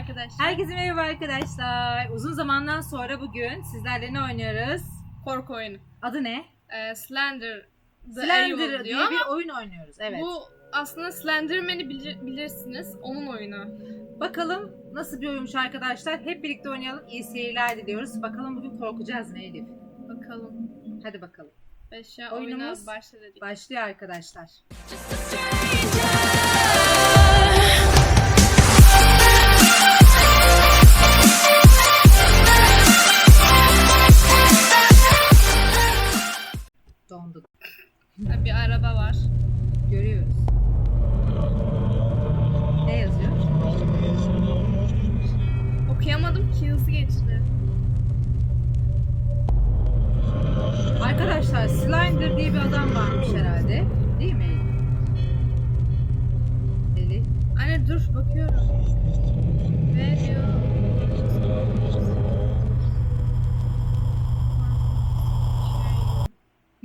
arkadaşlar. Herkese merhaba arkadaşlar. Uzun zamandan sonra bugün sizlerle ne oynuyoruz? Korku oyunu. Adı ne? Ee, Slender the Slender Evil diye diyor bir ama oyun oynuyoruz. Evet. bu aslında Slenderman'i bilir- bilirsiniz. Onun oyunu. Bakalım nasıl bir oyunmuş arkadaşlar. Hep birlikte oynayalım. İyi seyirler diliyoruz. Bakalım bugün korkacağız mı Elif? Bakalım. Hadi bakalım. Beşe Oyunumuz. Başlıyor arkadaşlar.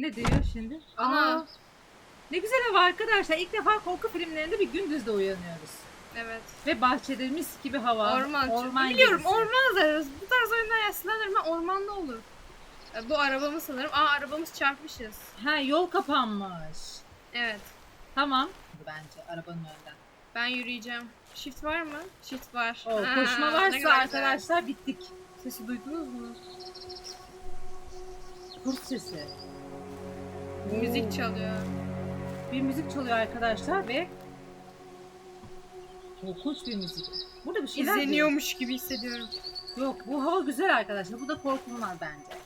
Ne diyor şimdi? Ana. Aa, ne güzel hava arkadaşlar. İlk defa korku filmlerinde bir gündüzde uyanıyoruz. Evet. Ve bahçede mis gibi hava. Orman. Orman Biliyorum gezisi. orman ararız. Bu tarz oyunlar ya Slenderman ormanda olur. Ee, Bu arabamız sanırım. Aa arabamız çarpmışız. Ha yol kapanmış. Evet. Tamam. Bence arabanın önden. Ben yürüyeceğim. Shift var mı? Shift var. O Ha, koşma ne varsa kadar arkadaşlar bittik. Sesi duydunuz mu? Kurt sesi. Müzik çalıyor. Bir müzik çalıyor arkadaşlar ve korkunç bir müzik. Burada bir şeyler İzleniyormuş gibi hissediyorum. diyor. Yok bu hava güzel arkadaşlar. Bu da korkulmaz bence.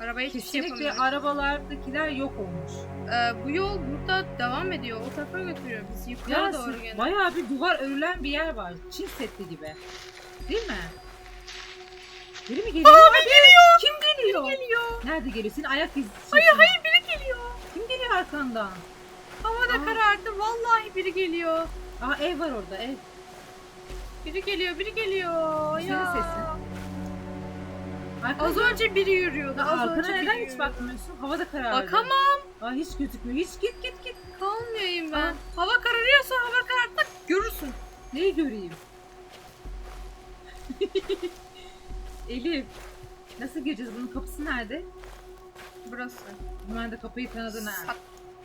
Arabaya hiçbir şey Kesinlikle yapamıyorum. arabalardakiler yok olmuş. Ee, bu yol burada devam ediyor. O tarafa götürüyor bizi. Yukarı Ya doğru gene. bayağı bir duvar örülen bir yer var. Çin setli gibi. Değil mi? Biri mi geliyor? Aa, biri geliyor. Kim geliyor? Geliyor. Nerede geliyor? Senin ayak izi. Hayır hayır biri geliyor. Kim geliyor arkandan? Hava da Aa. karardı. Vallahi biri geliyor. Aa ev var orada ev. Biri geliyor, biri geliyor. Senin ya. sesin. Arkanda, Az önce biri yürüyordu. Az arkana önce neden hiç bakmıyorsun? Hava da karardı. Bakamam. Aa hiç gözükmüyor. Hiç git git git. Kalmayayım ben. Aa. Hava kararıyorsa hava karartmak görürsün. Neyi göreyim? Elif. Nasıl gireceğiz? Bunun kapısı nerede? Burası. Hemen de kapıyı tanıdın ha. Sat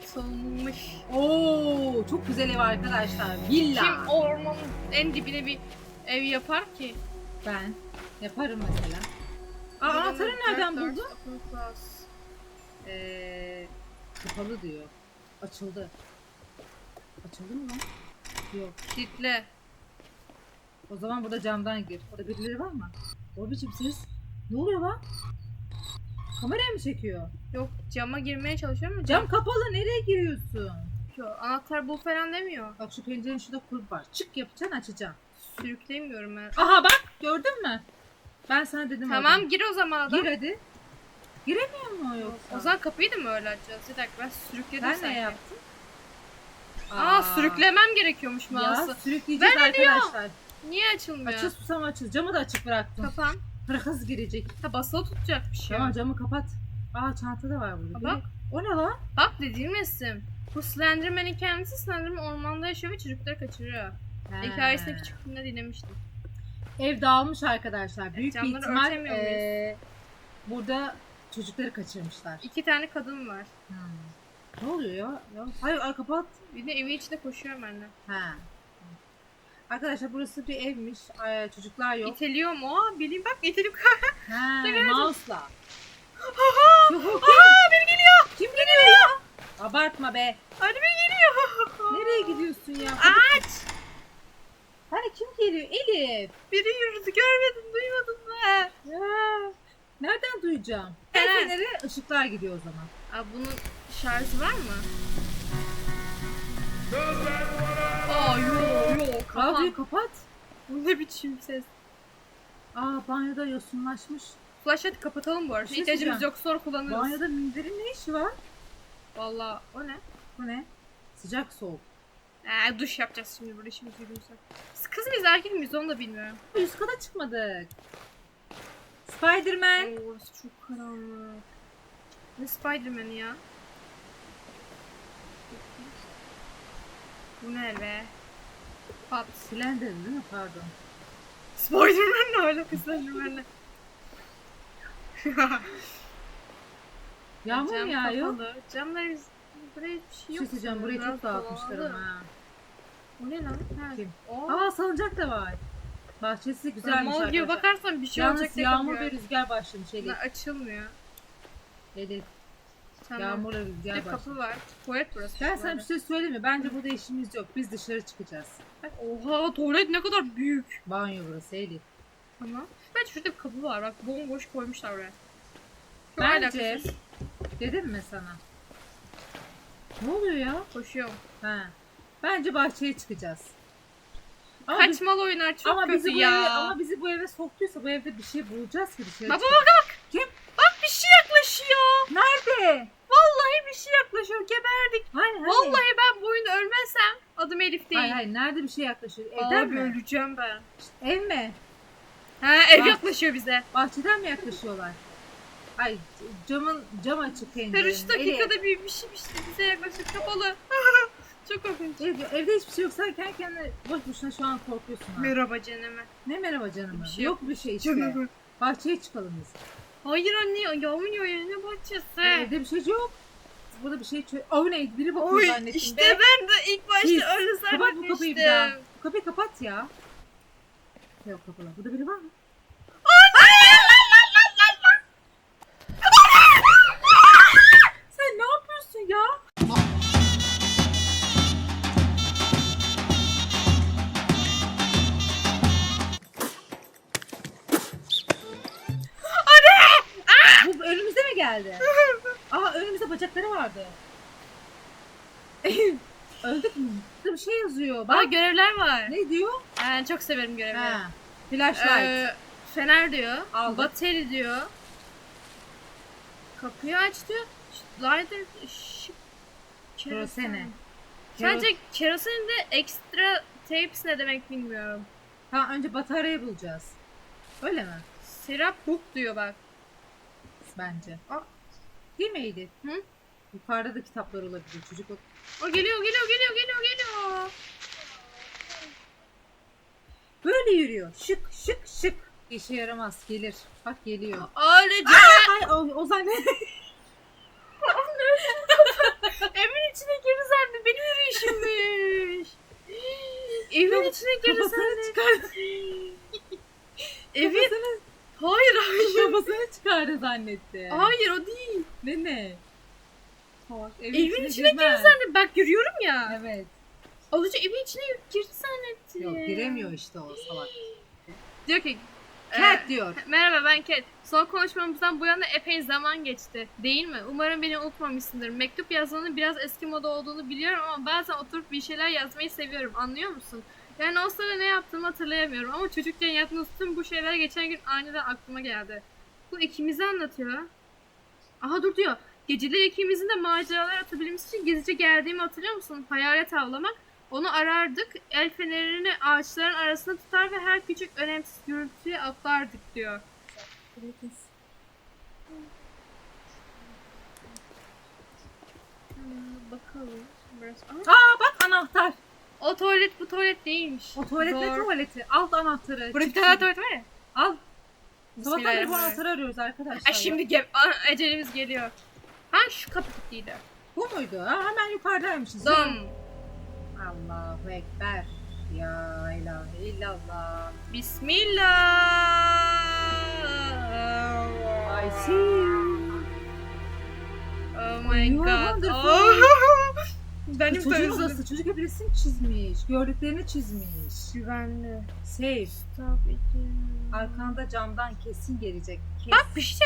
solmuş. Oo, çok güzel ev arkadaşlar. Villa. Kim ormanın en dibine bir ev yapar ki? Ben yaparım mesela. Aa, anahtarı nereden buldun? Ee, kapalı diyor. Açıldı. Açıldı mı lan? Yok. Kitle. O zaman burada camdan gir. Orada birileri var mı? Biçim ses. Ne oluyor lan? Kameraya mı çekiyor? Yok cama girmeye çalışıyor mu? Cam kapalı nereye giriyorsun? Yok, anahtar bul falan demiyor. Bak şu pencerenin şurada kulp var. Çık yapacaksın açacaksın. Sürüklemiyorum ben. Aha bak gördün mü? Ben sana dedim Tamam oradan. gir o zaman adam. Gir hadi. Giremiyor mu yoksa? O zaman kapıyı da mı öyle açacağız? Bir dakika ben sürükledim ben sanki. ne yaptım? Aa, sürüklemem gerekiyormuş Ya mouse'u. sürükleyeceğiz Ben ne diyorum? arkadaşlar. Niye açılmıyor? Açıl susam açıl. Camı da açık bıraktım. Kapan. Hırkız girecek. Ha basılı tutacakmış ya. Tamam camı kapat. Aa çanta da var burada. Ha, bak. O ne lan? Bak dediğim isim. Bu Slenderman'in kendisi Slenderman ormanda yaşıyor ve çocukları kaçırıyor. He. Hikayesini küçüklüğümde dinlemiştim. Ev dağılmış arkadaşlar. Büyük bir camları ihtimal örtemiyor muyuz? eee, burada çocukları kaçırmışlar. İki tane kadın var. Hmm. Ne oluyor ya? ya? Hayır ay kapat. Bir de evin içinde koşuyor benimle. Ha. Arkadaşlar burası bir evmiş. Ay, çocuklar yok. İteliyor mu? Bileyim bak iteliyor. Ha, mouse'la. Aha! Kim? Aa biri geliyor. Kim geliyor ya? Abartma be. Hadi biri geliyor. Nereye gidiyorsun ya? Aç. Hani kim geliyor? Elif. Biri yürüdü görmedin duymadın mı? Ya. Nereden duyacağım? El Evet. feneri ışıklar gidiyor o zaman. Aa bunun şarjı var mı? Aa yok yok kapan. Radyoyu kapat. Bu ne biçim ses? Aa banyoda yosunlaşmış. Flash hadi kapatalım bu arada. Şey İhtiyacımız yok sonra kullanırız. Banyoda minderin ne işi var? Valla o ne? Bu ne? Sıcak soğuk. Ee, duş yapacağız şimdi burada işimiz gücümüz var. Biz Kız mıyız erkek miyiz onu da bilmiyorum. Üst kata çıkmadık. Spiderman. Oo, orası çok karanlık. Ne Spiderman'i ya? Bu ne be? Pat. Slender değil mi? Pardon. Spiderman ne alaka Slenderman'le? Yağmur Cam yağıyor? kapalı. Camlar iz- buraya bir şey Bir yok. şey söyleyeceğim burayı çok dağıtmışlar ama ha. O ne lan? Ha. Kim? O. Aa salıncak da var. Bahçesi güzelmiş Mal gibi arkadaşlar. bakarsan bir şey olacak Yalnız diye yağmur kapıyor. ve rüzgar başlamış Elif. Bunlar açılmıyor. Elif. Tamam. Yağmurla Bir rüzgar de başlamış. kapı var. Tuvalet burası. Ben bu sana arada. bir şey söyleyeyim mi? Bence burada işimiz yok. Biz dışarı çıkacağız. Bak, Oha tuvalet ne kadar büyük. Banyo burası Elif. Tamam. Bence şurada bir kapı var. Bak bomboş koymuşlar oraya. Çok Bence alakasız. dedim mi sana? Ne oluyor ya? Koşuyorum. Ha. Bence bahçeye çıkacağız. Ama, biz- Kaçmalı oyunlar çok ama kötü bizi bu ya. eve, ama bizi bu eve soktuysa bu evde bir şey bulacağız ki dışarı Baba çıkıp- bak bak. Kim? Bak bir şey yaklaşıyor. Nerede? Bir şey yaklaşıyor. Geberdik. Hayır hayır. Vallahi ben bu ölmezsem adım Elif değil. Hayır hayır nerede bir şey yaklaşıyor? Evden Abi mi? öleceğim ben. Ev mi? Ha ev Bak. yaklaşıyor bize. Bahçeden mi yaklaşıyorlar? Ay camın cam açık Her pencerenin. 3 dakikada bir bir şey bir şey bize yaklaşıyor. Kapalı. Çok korkunç. Elif, evde hiçbir şey yok. Sen kendi kendine boş boşuna şu an korkuyorsun ha. Merhaba canım. ne merhaba canım. Bir şey yok bir şey işte. Canım. Bahçeye çıkalım biz. Hayır anne yağmur yağıyor ne bahçesi. Evde bir şey yok. Burada bir şey çö- Oy ne? Biri bakıyor Oy zannettim işte de. ben de ilk başta Pis. öyle Kapat bu kapıyı bir daha. zannetmiştim. Bu kapıyı kapat ya. Yok kapalı. Burada biri var mı? Vardı. Öldük mü? Bir şey yazıyor. Aa Bak görevler var. ne diyor? Ben çok severim görevleri. Ha. Flashlight. Ee, fener diyor. Aldık. Bateri diyor. Kapıyı aç diyor. Lighter ışık. Kerosene. Sence keroseninde extra tapes ne demek bilmiyorum. Ha önce bataryayı bulacağız. Öyle mi? Syrup book diyor bak. Bence. Aa. Değil mi Eylül? Hı? Yukarıda da kitaplar olabilir. Çocuk O geliyor geliyor geliyor geliyor geliyor. Böyle yürüyor. Şık şık şık. İşe yaramaz. Gelir. Bak geliyor. Ailece. Ay o, o zannet. Evin içine geri zannet. Benim yürüyüşümmüş. Evin içine geri zannet. Evin... Hayır hayır. kafasını çıkardı zannetti. Hayır o değil. Ne ne? Salak. Evin içine girmez. geri zannet. Bak yürüyorum ya. Evet. Alıcı evin içine girdi zannetti. Yok giremiyor işte o salak. Diyor ki Cat e, diyor. Merhaba ben Cat. Son konuşmamızdan bu yana epey zaman geçti. Değil mi? Umarım beni unutmamışsındır. Mektup yazmanın biraz eski moda olduğunu biliyorum ama bazen oturup bir şeyler yazmayı seviyorum. Anlıyor musun? Yani o sırada ne yaptığımı hatırlayamıyorum ama çocukken yaptığımız tüm bu şeyler geçen gün aniden aklıma geldi. Bu ikimizi anlatıyor. Aha dur diyor. Geceleri ikimizin de maceralar atabilmemiz için gizlice geldiğimi hatırlıyor musun? Hayalet avlamak. Onu arardık. El fenerini ağaçların arasında tutar ve her küçük önemsiz gürültüye atlardık diyor. Hmm, bakalım. Burası... Aa, Aa bak anahtar. o tuvalet bu tuvalet değilmiş. O tuvalet ne tuvaleti? Alt anahtarı. Burada bir tane tuvalet var ya. Al. Sabahtan beri bu Bismillahirrahmanirrahim. anahtarı arıyoruz arkadaşlar. Ay şimdi ge- Aa, ecelimiz geliyor. Ha şu kapı kilitliydi. Bu muydu? Ha, hemen yukarıdaymışız. Dom. Allahu Ekber. Ya ilahe illallah. Bismillah. I see you. Oh my You are god. wonderful. Oh. Benim Çocuğun tarzım. odası. Çocuk hep resim çizmiş. Gördüklerini çizmiş. Güvenli. Safe. Stop. Arkanda camdan kesin gelecek. Kes. Bak bir şey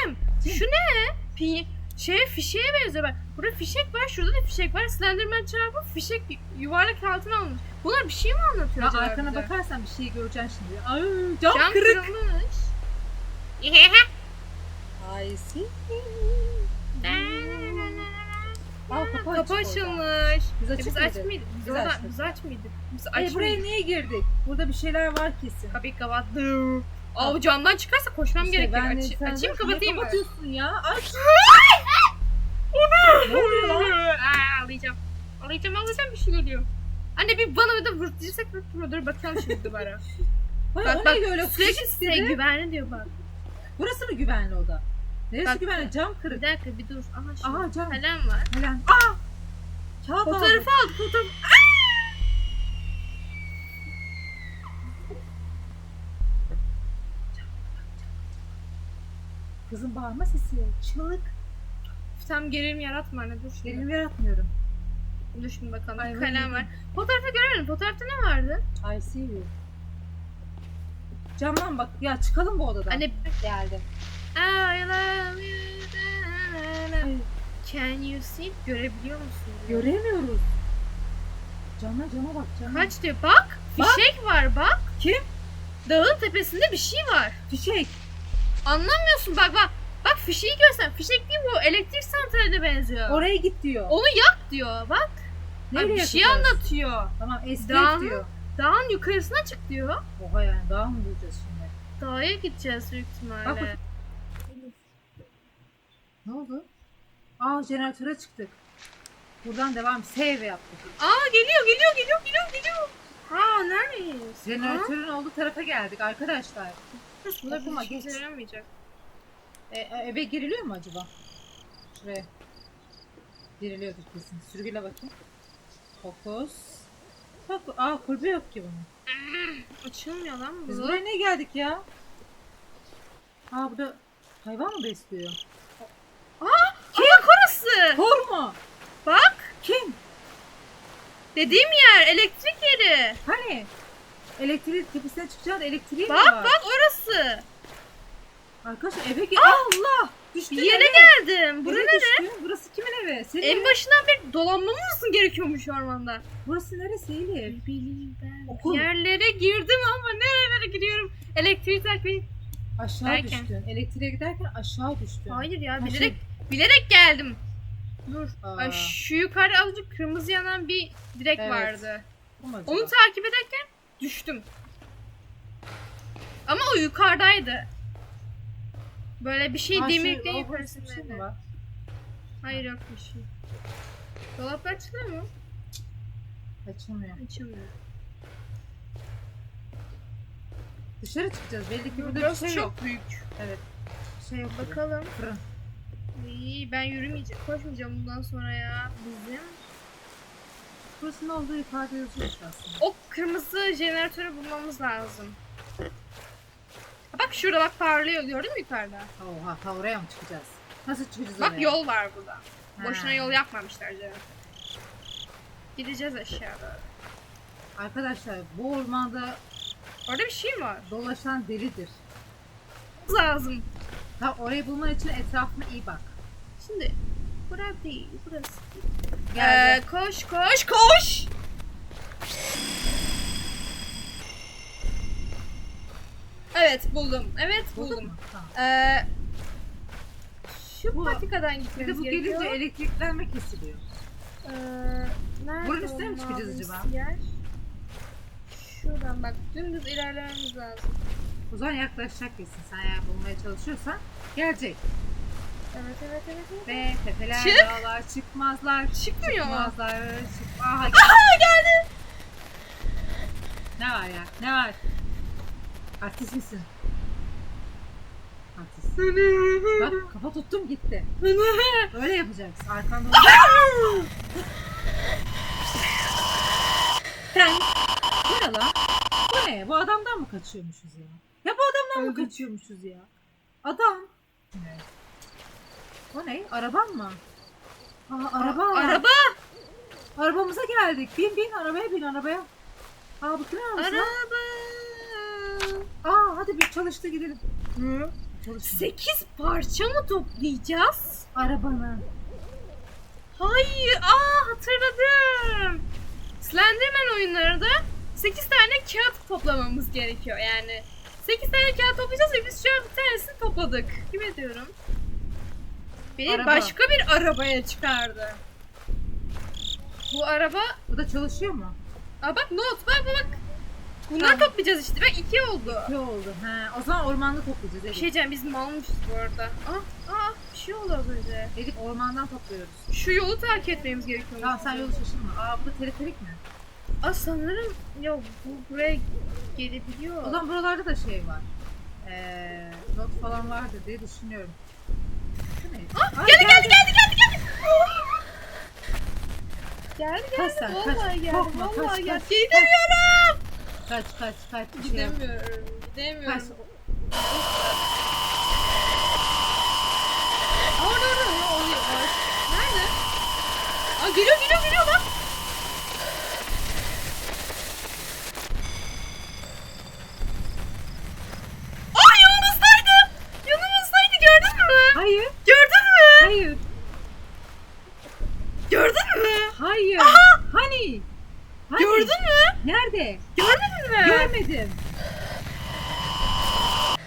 diyeceğim. Şu ne? Pi şey fişeğe benziyor bak. Burada fişek var, şurada da fişek var. Slenderman çarpı fişek yuvarlak altına almış. Bunlar bir şey mi anlatıyor Ya arkana bize? bakarsan bir şey göreceksin şimdi. Ay, cam, Cam kırık. kırılmış. I see Al kapı, Kapı açık açılmış. Biz E, açık biz mıydı? aç mıydık? Biz, Biz açtık. biz aç mıydık? Biz E, aç buraya mıydık? niye girdik? Burada bir şeyler var kesin. Kapıyı kapattım. Aa bu camdan çıkarsa koşmam İşte gerekiyor. Aç, açayım kapatayım mı? kapatıyorsun ya? Aç. ne oluyor lan? Aa, ağlayacağım. Ağlayacağım ağlayacağım bir şey geliyor. Anne bir bana bir de vırtlayacak. Dur bakalım şimdi. Vay, Bak bak ne öyle sürekli size güvenli diyor bak. Burası mı güvenli oda? Neresi Bak- güvenli? Cam Bir kırık. dakika bir dur. Aha şu Aha, cam. kalem var. Helen. Aa! Kağıt. Fotoğrafı al fotoğraf. Kızın bağırma sesi. Çığlık. Tam gerilim yaratma anne dur şimdi. Gerilim yaratmıyorum. Dur şimdi bakalım. Ay, kalem var. Fotoğrafı görelim. Fotoğrafta ne vardı? I see you. Camdan bak. Ya çıkalım bu odadan. Anne geldi. I love you. Ay, Can you see? Görebiliyor musun? göremiyoruz. Cama cama bak cama. Kaç diyor. Bak. Bak. Fişek var bak. Kim? Dağın tepesinde bir şey var. Fişek. Anlamıyorsun bak bak. Bak fişeği görsen. Fişek değil bu. Elektrik santraline benziyor. Oraya git diyor. Onu yak diyor. Bak. Nereye bir şey anlatıyor. Tamam esnek Dağın- diyor. Dağın yukarısına çık diyor. Oha yani dağ mı bulacağız şimdi? Dağa gideceğiz büyük ihtimalle. Bak bak. Ne oldu? Aa jeneratöre çıktık. Buradan devam. Save yaptık. Aa geliyor geliyor geliyor geliyor geliyor. Ha neredeyiz? Jeneratörün olduğu tarafa geldik arkadaşlar. Burada Okuma, geç. yaramayacak. E, e, eve giriliyor mu acaba? Şuraya. Giriliyordur kesin. Sürgüle bakayım. Fokus. Bak, aa kulübe yok ki bunun. Açılmıyor lan Biz bu. buraya ne geldik ya? Aa burada hayvan mı besliyor? Kim orası? Hor mu? Bak. Kim? Dediğim yer elektrik yeri. Hani? Elektriği tepesine çıkacağız elektriği mi Bak var? bak orası. Arkadaşlar eve gel. Allah! Düştün Bir yere eve. geldim. Burası Eve nere? düştün. Burası kimin evi? Senin En evi. başından beri dolanmamız mı gerekiyormuş ormanda? Burası neresi Elif? Bileyim ben. Okul. Yerlere girdim ama nerelere giriyorum? Elektriği takip. Aşağı Derken? düştün. Elektriğe giderken aşağı düştün. Hayır ya Ha, bilerek şey- bilerek geldim. Dur. Aa. Ay, şu yukarı azıcık kırmızı yanan bir direk Evet. vardı. Bu mu acaba? Onu takip ederken düştüm. Ama o yukarıdaydı. Böyle bir şey şey, bir şey var? Hayır yok bir şey. Dolap açılıyor mu? Açılmıyor. Açılmıyor. Dışarı çıkacağız. Belli ki burada bir şey çok yok. büyük. Evet. Bir şey yok. Bakalım. Fırın. İyi ben yürümeyeceğim. Koşmayacağım bundan sonra ya. Bizim. Burası ne olduğu yukarıda yazıyor aslında. O kırmızı jeneratörü bulmamız lazım. Bak şurada bak parlıyor gördün mü yukarıda? Oha ta oraya mı çıkacağız? Nasıl çıkacağız Bak oraya? yol var burada. Boşuna yol yapmamışlar jeneratör. Gideceğiz aşağıda. Arkadaşlar bu ormanda Orada bir şey mi var? dolaşan delidir. Lazım. Ta orayı bulman için etrafına iyi bak. Şimdi burası değil, burası. Geldi. Ee, koş koş koş. Evet buldum. Evet Buldun buldum. mu? Tamam. Ee, şu Bu- patikadan Bir gitmemiz de bu gerekiyor. gelince elektriklenme kesiliyor. Ee, nerede üstüne mi çıkacağız acaba? Yer? Şuradan bak dümdüz ilerlememiz lazım. O zaman yaklaşacak kesin. Sen eğer bulmaya çalışıyorsan gelecek. Evet evet evet. evet. Ve tepeler Çık. dağlar çıkmazlar. Çıkmıyor mu? Çıkmazlar. Çık... Aha, Aa geldi. Ne var ya? Ne var? Artist misin? Artist. Bak kafa tuttum gitti. Öyle yapacaksın. Arkanda Sen Bu ne lan? Bu ne? Bu adamdan mı kaçıyormuşuz ya? Ya bu adamdan mı kaçıyormuşuz ya? Adam. Ne? O ne? Araban mı? Aa, araba. araba Arabamıza geldik. Bin bin arabaya bin arabaya. Aa bu lan? araba. Aa hadi bir çalıştı gidelim. Hı? Çalıştı. 8 parça mı toplayacağız? Arabanın. Hayır, aa hatırladım. Slenderman oyunlarında 8 tane kağıt toplamamız gerekiyor yani. 8 tane kağıt toplayacağız ve biz şu an bir tanesini topladık. Kim ediyorum? Beni Araba. başka bir arabaya çıkardı. Bu araba... Bu da çalışıyor mu? Aa bak not, bak bak bak. Bunları Tamam. toplayacağız işte. Bak iki oldu. Ne oldu? He, o zaman ormanda toplayacağız Bir şey diyeceğim biz malmışız bu arada. Aa, aa bir şey oldu az önce. Elif ormandan topluyoruz. Şu yolu takip etmemiz gerekiyor. Tamam sen yolu şaşırma. Aa bu da teleferik mi? Aa sanırım yok bu buraya gelebiliyor. O zaman buralarda da şey var. Ee, not falan vardır diye düşünüyorum. Bu ne? Ay, geldi, geldi, geldi, geldi, geldi. Geldi, geldi. Kaç sen, kaç. Vallahi geldi, Korkma, kaç, vallahi geldi. kaç. Gidemiyorum. Kaç kaç kaç. şey. Gidemiyorum, Kaç. gidemiyorum. Orada, orada, orada, orada. Nerede? Aa, geliyor, geliyor, geliyor lan. Aa, yanımızdaydı. Yanımızdaydı, gördün mü? Hayır. Gördün mü? Hayır. Gördün mü? Hayır. Hani? Hani? Gördün mü? Nerede? Görmedin mi? Görmedim.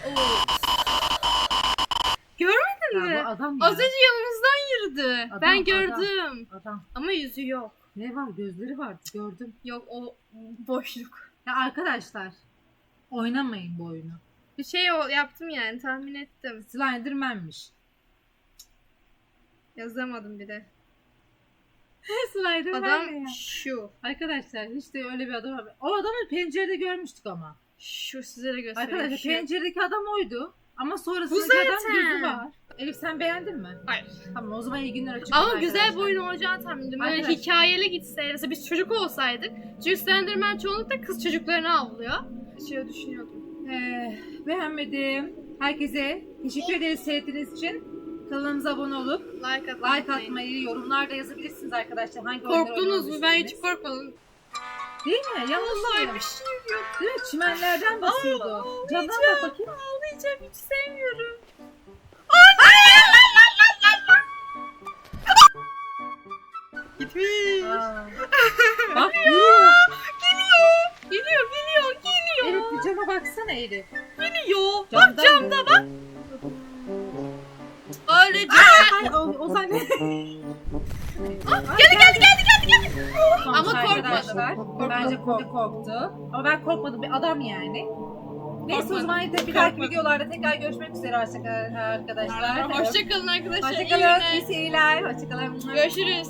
Oo. Görmedin mi? Ya bu adam ya. Az önce yanımızdan yürüdü. Adam, ben adam. gördüm. Adam. Ama yüzü yok. Ne var? Gözleri vardı. Gördüm. Yok o boşluk. Ya arkadaşlar. Oynamayın bu oyunu. Bir şey o yaptım yani tahmin ettim. Slenderman'miş. Yazamadım bir de. Ne Adam ya? şu. Arkadaşlar hiç de öyle bir adam var. O adamı pencerede görmüştük ama. Şu size de göstereyim. Arkadaşlar şu. penceredeki adam oydu. Ama sonrasındaki adam yüzü var. Elif sen beğendin mi? Hayır. Tamam o zaman iyi günler açık. Ama güzel bir oyun olacağını tahmin ediyorum. Böyle Arkadaşlar. hikayeli gitseydi. Mesela biz çocuk olsaydık. Çünkü Slenderman çoğunlukla kız çocuklarını avlıyor. Şey düşünüyordum. Ee, beğenmedim. Herkese teşekkür ederiz seyrettiğiniz için. Kanalımıza abone olup Like atmayı. like atmayı, yorumlarda yazabilirsiniz arkadaşlar. Hangi oyunları Korktunuz mu? Ben hiç korkmadım. Değil mi? Yanlış Vallahi bir şey yok. Değil mi? Çimenlerden basıyordu. Camdan bak bakayım. Ağlayacağım hiç sevmiyorum. Gitmiş. Bak. Geliyor. Geliyor, geliyor, geliyor. Elif bir cama baksana Elif. Geliyor. Bak Camdan camda bak. Öylece. Ay, o, o sahne. Geldi, geldi, geldi, geldi, geldi. Ama korkmadım. Bence korktu. korktu. Ama ben korkmadım. Bir adam yani. Neyse o zaman bir dahaki Korkmadım. videolarda tekrar görüşmek üzere arkadaşlar. Hoşçakalın arkadaşlar. Hoşçakalın. İyi seyirler. Hoşçakalın. Görüşürüz.